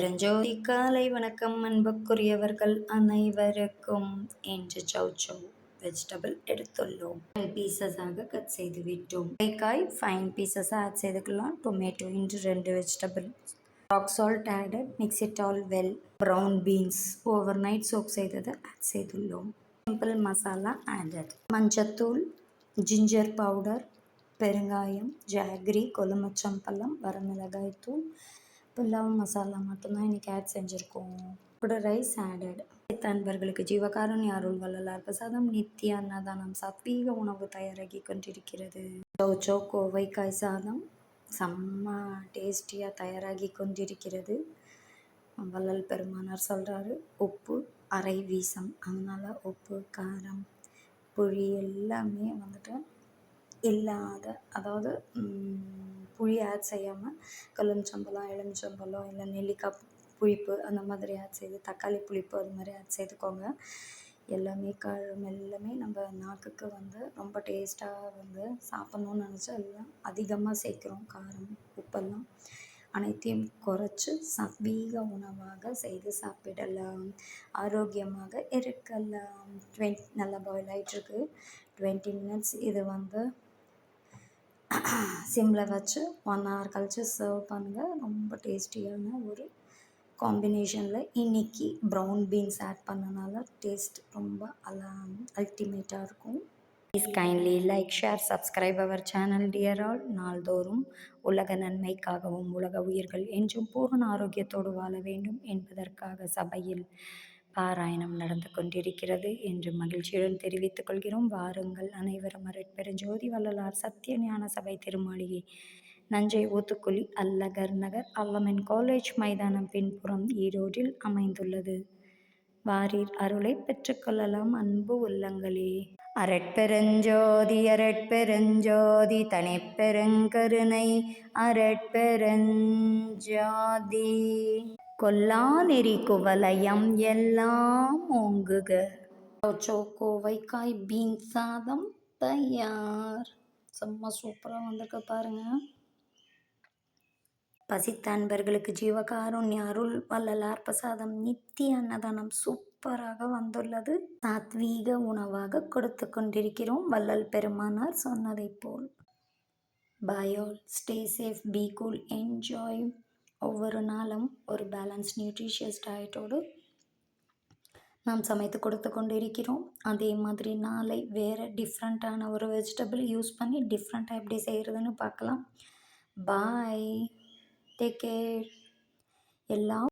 பெருஞ்சோதி காலை வணக்கம் அன்புக்குரியவர்கள் அனைவருக்கும் என்று சௌ சௌ வெஜிடபிள் எடுத்துள்ளோம் பீசஸாக கட் செய்து விட்டோம் காய் ஃபைன் பீசஸாக ஆட் செய்துக்கலாம். டொமேட்டோ இன்று ரெண்டு vegetable rock salt added mix it all well brown beans overnight soak செய்ததை ஆட் செய்துள்ளோம். சிம்பிள் மசாலா ஆடட் மஞ்சத்தூள் ஜிஞ்சர் பவுடர் பெருங்காயம் ஜாகிரி கொலுமச்சம்பழம் வரமிளகாய் தூள் புல்லாவ் மசாலா மட்டும்தான் இன்றைக்கி ஆட் செஞ்சுருக்கோம். கூட ரைஸ் ஆடட் அன்பர்களுக்கு ஜீவகாரன் அருள் வள்ளலார். பிரசாதம் நித்திய அன்னதானம். சாத்வீக உணவு தயாராகி கொண்டிருக்கிறது. சௌச்சோ கோவைக்காய் சாதம் செம்ம டேஸ்டியாக தயாராகி கொண்டிருக்கிறது. வள்ளல் பெருமானார் சொல்கிறாரு உப்பு அரை வீசம். அதனால் உப்பு காரம் புளி எல்லாமே வந்துட்டு இல்லாத அதாவது புளி ஆட் செய்யாமல் எலுமிச்சம்பழம் எலுமிச்சம்பழம் இல்லை நெல்லிக்காய் புளிப்பு அந்த மாதிரி ஆட் செய்து தக்காளி புளிப்பு அது மாதிரி ஆட் செய்துக்கோங்க. எல்லாமே காரம் எல்லாமே நம்ம நாக்குக்கு வந்து ரொம்ப டேஸ்ட்டாக வந்து சாப்பிட்ணுன்னு நினச்சா எல்லாம் அதிகமாக சேர்க்குறோம் காரம் உப்பெல்லாம் அனைத்தையும் குறைச்சி சத்வீக உணவாக செய்து சாப்பிடலாம். ஆரோக்கியமாக இருக்கலாம். டுவெண்ட் நல்லா பாயில் ஆகிட்டுருக்கு டுவெண்ட்டி மினிட்ஸ் இது வந்து சிம்மில் வச்சு ஒன் ஹவர் கழித்து சர்வ் பண்ணுங்கள் ரொம்ப டேஸ்டியான ஒரு காம்பினேஷனில் இன்றைக்கி ப்ரௌன் பீன்ஸ் ஆட் பண்ணனால டேஸ்ட் ரொம்ப அலா அல்டிமேட்டாக இருக்கும். Please kindly like share subscribe our channel dear all நாள்தோறும் உலக நன்மைக்காகவும் உலக உயிர்கள் என்றும் பூர்ண ஆரோக்கியத்தோடு வாழ வேண்டும் என்பதற்காக சபையில் பாராயணம் நடந்து கொண்டிருக்கிறது என்று மகிழ்ச்சியுடன் தெரிவித்துக் கொள்கிறோம். வாருங்கள் அனைவரும் அரட்பெருஞ்சோதி வள்ளலார் சத்திய ஞான சபை திருமாளிகை நஞ்சை ஊத்துக்குழி அல்லகர் நகர் அல்லமன் காலேஜ் மைதானம் பின்புறம் ஈரோடில் அமைந்துள்ளது. வாரீர் அருளை பெற்றுக்கொள்ளலாம் அன்பு உள்ளங்களே. அரட்பெருஞ்சோதி அரட்பெருஞ்சோதி தனிப்பெருங்கருணை அரட்பெருஞ்சோதி கொல்லாநெறி குவலயம் எல்லாம் ஓங்குக. கோவைக்காய் பீன் சாதம் தயார். செம்ம சூப்பராக வந்திருக்கு பாருங்கள் பசித்த அன்பர்களுக்கு ஜீவகாருண்ய அருள் வள்ளலார் பிரசாதம் நித்திய அன்னதானம் சூப்பராக வந்துள்ளது. சாத்வீக உணவாக கொடுத்து கொண்டிருக்கிறோம் வள்ளல் பெருமானார் சொன்னதை போல். பாயோல் stay safe be cool enjoy ஒவ்வொரு நாளும் ஒரு பேலன்ஸ் நியூட்ரிஷியஸ் டயட்டோடு நாம் சமைத்து கொடுத்து கொண்டு இருக்கிறோம் அதே மாதிரி நாளை வேறு டிஃப்ரெண்ட்டான ஒரு வெஜிடபிள் யூஸ் பண்ணி டிஃப்ரெண்ட்டாக எப்படி செய்கிறதுன்னு பார்க்கலாம். பாய் டேக் கேர் எல்லாம்